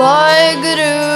Waheguru.